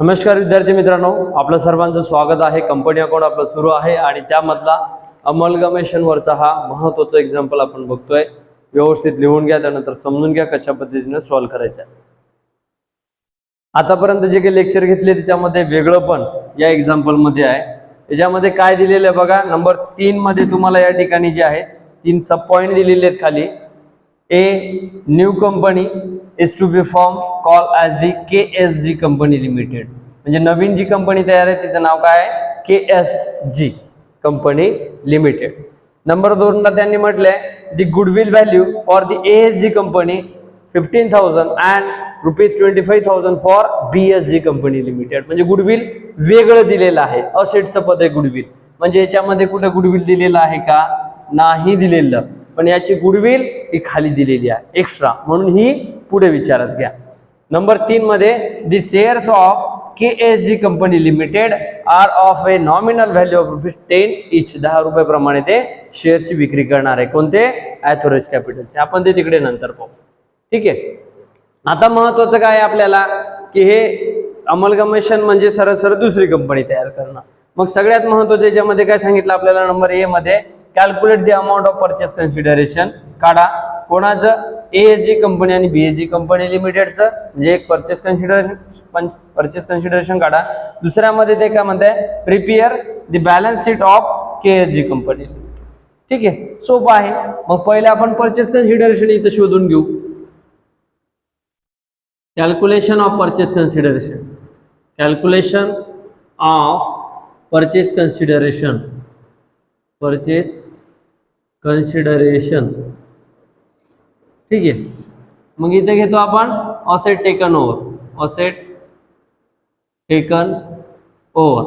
नमस्कार विद्यार्थी मित्रांनो आपलं सर्वांचं स्वागत आहे. कंपनी अकाउंट आपलं सुरू आहे आणि त्यामधला अमलगमेशनवरचा हा महत्त्वाचा एक्झाम्पल आपण बघतोय. व्यवस्थित लिहून घ्या त्यानंतर समजून घ्या कशा पद्धतीने सॉल्व्ह करायचं आतापर्यंत जे काही लेक्चर घेतले त्याच्यामध्ये वेगळं पण या एक्झाम्पलमध्ये आहे. याच्यामध्ये काय दिलेलं आहे बघा नंबर तीन मध्ये तुम्हाला या ठिकाणी जे आहे तीन सब पॉईंट दिलेले आहेत खाली. A new company is to is to be formed called as the KSG company limited. म्हणजे नवीन जी कंपनी तयार आहे तिचं नाव काय आहे? K S G company limited number दोनला त्यांनी म्हटलंय the goodwill value for the A S G company fifteen thousand and rupees twenty five thousand for B S G company limited म्हणजे गुडविल वेगळं दिलेलं आहे. असेटचं पद आहे गुडविल म्हणजे याच्यामध्ये कुठं गुडविल दिलेलं आहे का? नाही दिलेलं. पण याची गुडविल ही खाली दिलेली आहे. एक्स्ट्रा म्हणून ही पुढे विचारात घ्या. नंबर तीन मध्ये the shares of K S G company limited are of a nominal value of rupees ten each दहा रुपये प्रमाणे ते शेअरची विक्री करणार आहे. कोणते? ॲथोरेज कॅपिटलचे आपण ते तिकडे नंतर पाहू. ठीक आहे? आता महत्वाचं काय आहे आपल्याला? की हे अमलगमेशन म्हणजे सरळ सरळ दुसरी कंपनी तयार करणं मग सगळ्यात महत्वाचं याच्यामध्ये काय सांगितलं आपल्याला? नंबर ए मध्ये calculate the amount of purchase consideration काढा. कोणाचं? ए जी कंपनी आणि बी एच जी कंपनी लिमिटेडचं म्हणजे एक परचेस कन्सिडरेशन परचेस कन्सिडरेशन काढा. दुसऱ्यामध्ये ते काय म्हणते prepare the balance sheet of K H G company ठीक आहे? सोपं आहे. मग पहिले आपण परचेस कन्सिडरेशन इथं शोधून घेऊ. Calculation of purchase consideration calculation of purchase consideration purchase consideration ठीक आहे. मग इथे घेतो आपण asset taken over asset taken over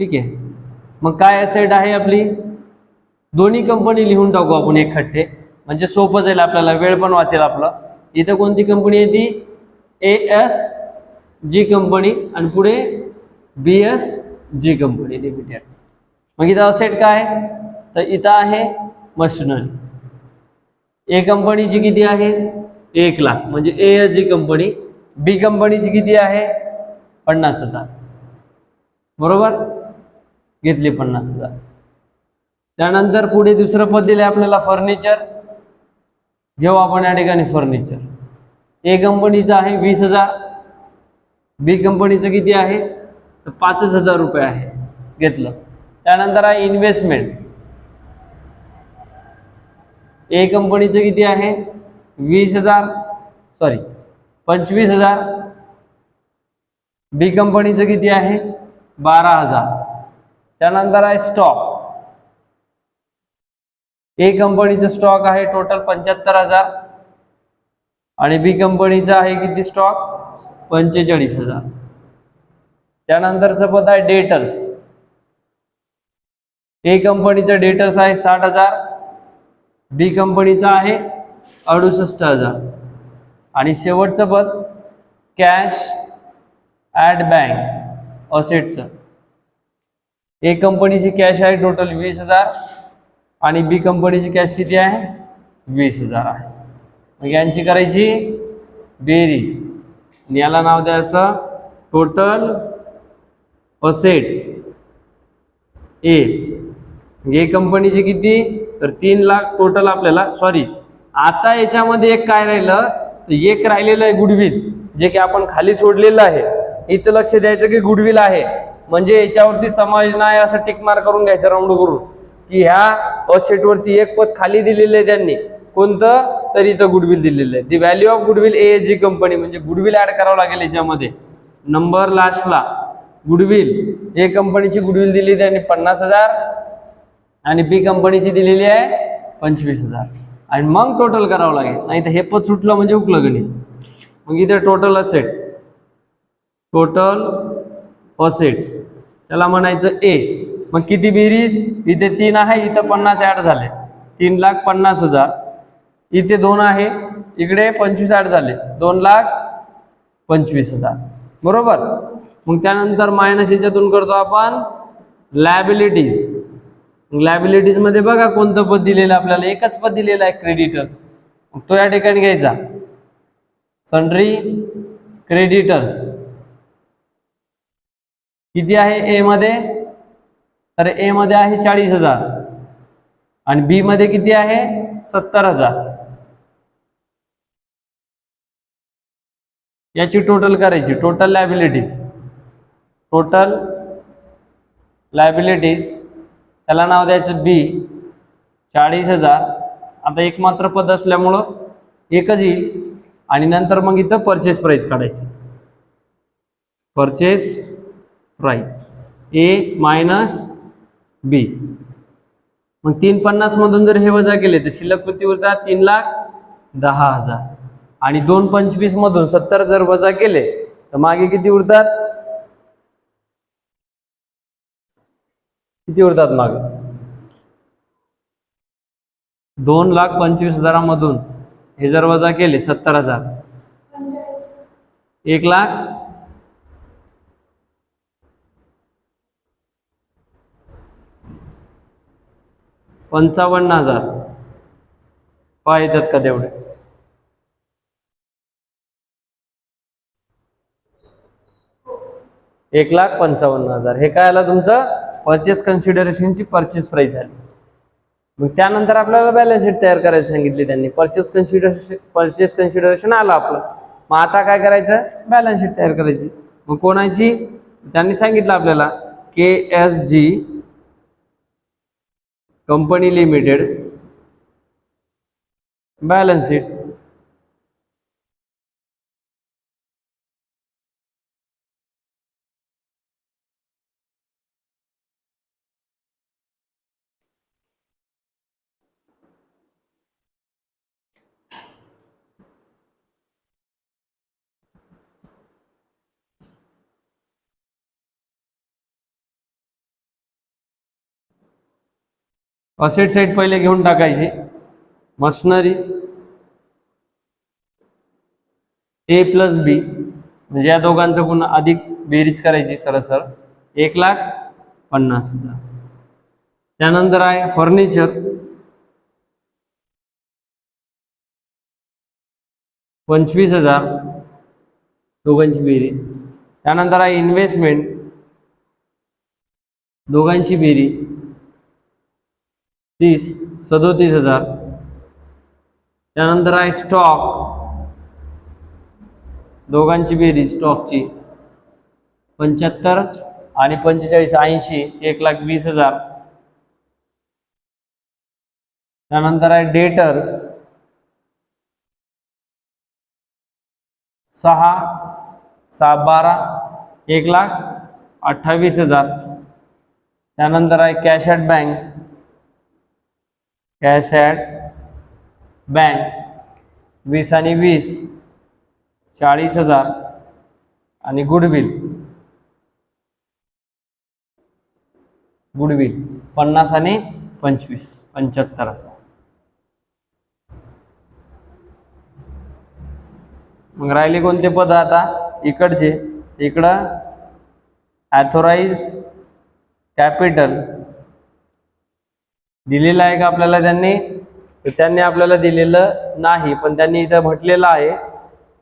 ठीक आहे. मग काय असेट आहे आपली? दोन्ही कंपनी लिहून टाकू आपण एक खट्टे म्हणजे सोपं जाईल आपल्याला वेळ पण वाचेल आपला. इथं कोणती कंपनी आहे ती? ए एस जी कंपनी आणि पुढे B S G company limited. मग इथं असेट काय? तर इथं आहे मशिनरी ए कंपनीची किती आहे? एक लाख. म्हणजे ए एस जी कंपनी बी कंपनीची किती आहे? पन्नास हजार. बरोबर? घेतली पन्नास हजार. त्यानंतर पुढे दुसरं पद दिलं आपल्याला फर्निचर घेऊ आपण या ठिकाणी फर्निचर ए कंपनीचं आहे वीस हजार. बी कंपनीचं किती आहे? तर पाचच हजार रुपये आहे. घेतलं. त्यानंतर आहे इन्व्हेस्टमेंट ए कंपनीचं किती आहे? वीस हजार सॉरी पंचवीस हजार. बी कंपनीचं किती आहे? बारा हजार. त्यानंतर आहे स्टॉक ए कंपनीचं स्टॉक आहे टोटल पंच्याहत्तर हजार. आणि बी कंपनीचा आहे किती स्टॉक पंचेचाळीस हजार. त्यानंतरचं पद आहे डेटर्स ए कंपनीचं डेटर्स आहे साठ हजार. बी कंपनीचं आहे अडुसष्ट हजार. आणि शेवटचं पद कॅश ॲट बँक असेटचं. ए कंपनीची कॅश आहे टोटल वीस हजार आणि बी कंपनीची कॅश किती आहे? वीस हजार आहे. मग यांची करायची बेरीज. आणि याला नाव द्यायचं टोटल असेट ए. ए कंपनीची किती? तर तीन लाख टोटल आपल्याला सॉरी आता याच्यामध्ये एक काय राहिलं? एक राहिलेलं आहे गुडविल जे की आपण खाली सोडलेलं आहे. इथं लक्ष द्यायचं की गुडविल आहे. म्हणजे याच्यावरती समाज नाही असं टिकमार करून घ्यायचं राऊंड करून. की ह्या असेटवरती एक पद खाली दिलेलं आहे त्यांनी. कोणतं? तर इथं गुडविल दिलेलं आहे. The value of goodwill A G company म्हणजे गुडविल ऍड करावं लागेल याच्यामध्ये. नंबर लास्टला गुडविल. ए कंपनीची गुडविल दिली त्यांनी पन्नास हजार. आणि बी कंपनीची दिलेली आहे पंचवीस हजार. आणि मग टोटल करावं लागेल. नाही तर हे पद सुटलं म्हणजे उकलं गणित. मग इथे टोटल असेट टोटल असेट्स त्याला म्हणायचं ए मग किती बेरीज? इथे तीन आहे इथं पन्नास ॲड झाले. तीन लाख पन्नास हजार. इथे दोन आहे इकडे पंचवीस ॲड झाले. दोन लाख पंचवीस हजार. बरोबर? मग त्यानंतर मायनस याच्यातून करतो आपण लॅबिलिटीज लायबिलिटीजमध्ये बघा कोणतं पद दिलेलं आपल्याला. एकच पद दिलेलं आहे क्रेडिटर्स तो या ठिकाणी घ्यायचा. सन्ड्री क्रेडिटर्स किती आहे ए मध्ये? तर ए मध्ये आहे चाळीस हजार. आणि बी मध्ये किती आहे? सत्तर हजार. याची टोटल करायची. टोटल लायबिलिटीज टोटल लायबिलिटीज त्याला नाव द्यायचं बी चाळीस हजार. आता एक मात्र पद असल्यामुळं एकच येईल. आणि नंतर मग इथं परचेस प्राईस काढायची. Purchase price A minus B मग तीन पन्नासमधून जर हे वजा केले तर शिल्लक किती उरतात तीन लाख दहा हजार. आणि दोन पंचवीसमधून सत्तर जर वजा केले तर मागे किती उरतात? किती उरतात माग? दोन लाख पंचवीस हजारामधून हे जर वजा केले सत्तर हजार. एक लाख? पंचावन्न हजार. पहा येतात का तेवढे? एक लाख पंचावन्न हजार. हे काय आलं तुमचं? परचेस कन्सिडरेशनची परचेस प्राईस आली. मग त्यानंतर आपल्याला बॅलन्स शीट तयार करायला सांगितली त्यांनी. परचेस कन्सिडरेशन परचेस कन्सिडरेशन आलं आपलं. मग आता काय करायचं? बॅलन्स शीट तयार करायची. मग कोणाची? त्यांनी सांगितलं आपल्याला K S G company limited balance sheet asset side पहिले घेऊन टाकायची. मशनरी ए प्लस बी म्हणजे या दोघांचं पुन्हा अधिक बेरीज करायची सरसर. एक लाख पन्नास हजार. त्यानंतर आहे फर्निचर. पंचवीस हजार. दोघांची बेरीज. त्यानंतर आहे इन्व्हेस्टमेंट दोघांची बेरीज. तीस सदोतीस हजार. त्यानंतर आहे स्टॉक दोघांची बेरीज स्टॉकची पंच्याहत्तर आणि पंचेचाळीस ऐंशी एक लाख वीस हजार. त्यानंतर आहे डेटर्स सहा सहा बारा एक लाख अठ्ठावीस हजार. त्यानंतर आहे cash at bank cash at bank वीस आणि वीस चाळीस हजार आणि गुडविल. गुडविल पन्नास आणि पंचवीस पंच्याहत्तराचा. मग राहिले कोणते पद आता? इकडचे. इकडं ॲथोराईज कॅपिटल दिलेलं आहे का आपल्याला त्यांनी? तर त्यांनी आपल्याला दिलेलं नाही पण त्यांनी इथं म्हटलेलं आहे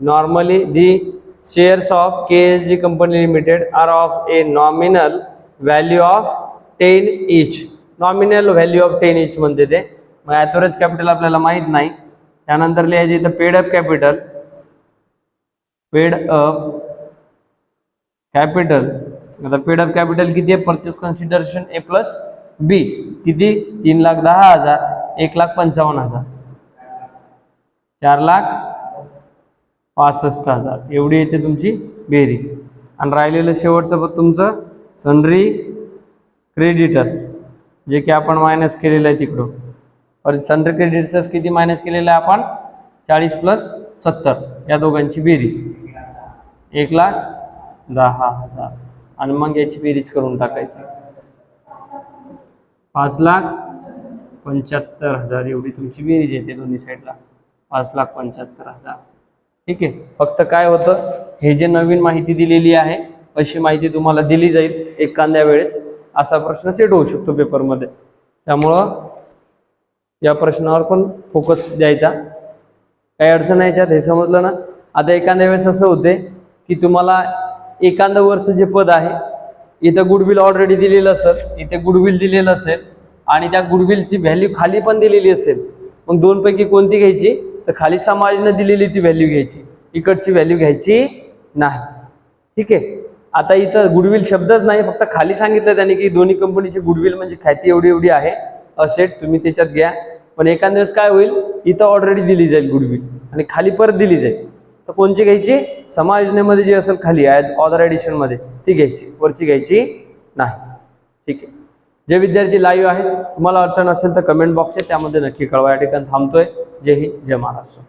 normally the shares of K S G company limited are of a nominal value of ten each nominal value of ten each म्हणते ते. मग ॲथोराईज कॅपिटल आपल्याला माहीत नाही. त्यानंतर लिहायचे इथं paid up capital paid up capital आता पेड अप कॅपिटल किती आहे? Purchase consideration A plus B किती? तीन लाख दहा हजार एक लाख पंचावन्न हजार. चार लाख पासष्ट हजार. एवढी येते तुमची बेरीज. आणि राहिलेलं शेवटचं पद तुमचं सनरी क्रेडिटर्स जे की आपण मायनस केलेलं आहे तिकडून. परत सनरी क्रेडिटर्स किती मायनस केलेलं आहे आपण? चाळीस प्लस सत्तर. या दोघांची बेरीज. एक लाख दहा हजार. आणि मग याची बेरीज करून टाकायची. पाच लाख पंच्याहत्तर हजार एवढी तुमची बेरीज येते दोन्ही साईडला पाच लाख पंच्याहत्तर हजार. ठीक आहे. फक्त काय होतं हे जे नवीन माहिती दिलेली आहे अशी माहिती तुम्हाला दिली जाईल एखाद्या वेळेस. असा प्रश्न सेट होऊ शकतो पेपरमध्ये त्यामुळं या प्रश्नावर पण फोकस द्यायचा. काही अडचण आहे याच्यात हे समजलं ना? आता एखाद्या वेळेस असं होते की तुम्हाला एखादं वरचं जे पद आहे इथं गुडविल ऑलरेडी दिलेलं असेल इथे गुडविल दिलेलं असेल आणि त्या गुडविलची व्हॅल्यू खाली पण दिलेली असेल मग दोनपैकी कोणती घ्यायची? तर खाली समाजनं दिलेली ती व्हॅल्यू घ्यायची इकडची व्हॅल्यू घ्यायची नाही. ठीक आहे? आता इथं गुडविल शब्दच नाही फक्त खाली सांगितलं त्याने की दोन्ही कंपनीची गुडविल म्हणजे ख्याती एवढी एवढी आहे असेट तुम्ही त्याच्यात घ्या. पण एखाद्या वेळेस काय होईल? इथं ऑलरेडी दिली जाईल गुडविल आणि खाली परत दिली जाईल. तर कोणची घ्यायची? समायोजनेमध्ये जी असेल खाली ऑदर एडिशनमध्ये ती घ्यायची. वरची घ्यायची नाही. ठीक आहे. जे विद्यार्थी लाईव्ह आहेत तुम्हाला अडचण असेल तर कमेंट बॉक्स आहे त्यामध्ये नक्की कळवा. या ठिकाणी थांबतोय. जय हिंद जय महाराष्ट्र.